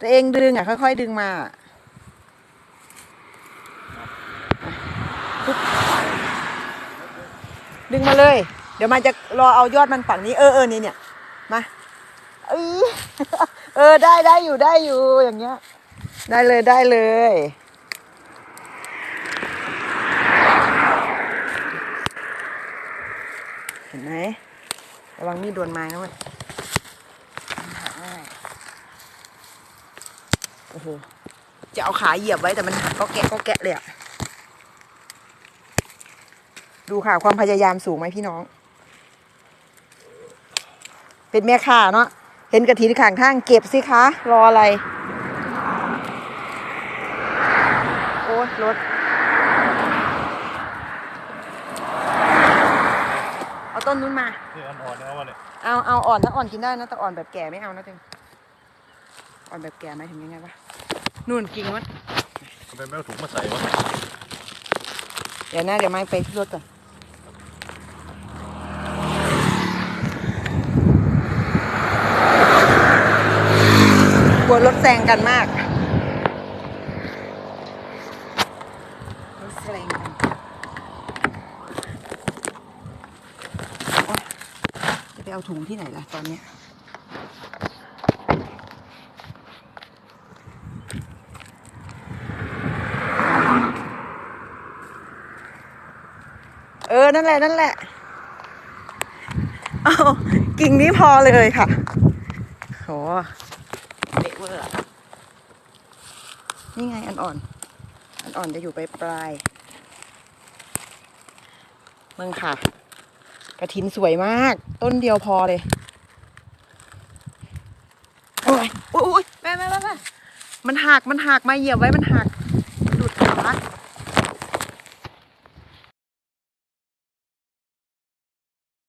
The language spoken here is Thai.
ตัวเองดึงอะ ค่อยๆดึงมาดึงมาเลย เดี๋ยวมันจะรอเอายอดมันฝั่งนี้ เออเออนี่เนี่ย มาเอยเออได้ได้อยู่ได้อยู่อย่างเงี้ย ได้เลยได้เลย เห็นไหมระวังมีดโดนไม้นะมันหักง่าย โอ้โห จะเอาขาเหยียบไว้แต่มันหักก็แกะก็แกะเลยอะดูค่ะ ความพยายามสูงไหมพี่น้อง เป็นแม่ค้าเนาะ เห็นกระถินข้างทางเก็บสิคะ รออะไร โอ้ยรถ เอาต้นนู้นมา นี่อ่อนๆเอามาเนี่ย เอา เอาอ่อนถ้าอ่อนกินได้นะ แต่อ่อนแบบแก่ไม่เอานะเต็ง อ่อนแบบแก่หมายถึงยังไงวะนู่นกิ่งมันทำไมไม่เอาถุงมาใส่วะเดี๋ยวนะเดี๋ยวไม่ไปที่รถก่อนกลัวรถแซงกันมากรถแซงกันโอ๊ยจะไปเอาถุงที่ไหนล่ะตอนเนี้ย เออ นั่นแหละ นั่นแหละ เอากิ่งนี้พอเลยค่ะโหเละเวอร์อนี่ไงอันอ่อน อันอ่อนจะอยู่ปลายปลายๆมึงค่ะ กระถินสวยมาก ต้นเดียวพอเลย โอ้ยโอ้ยแม่แม่แม่แม่มันหัก มันหัก มาเหยียบไว้ มันหัก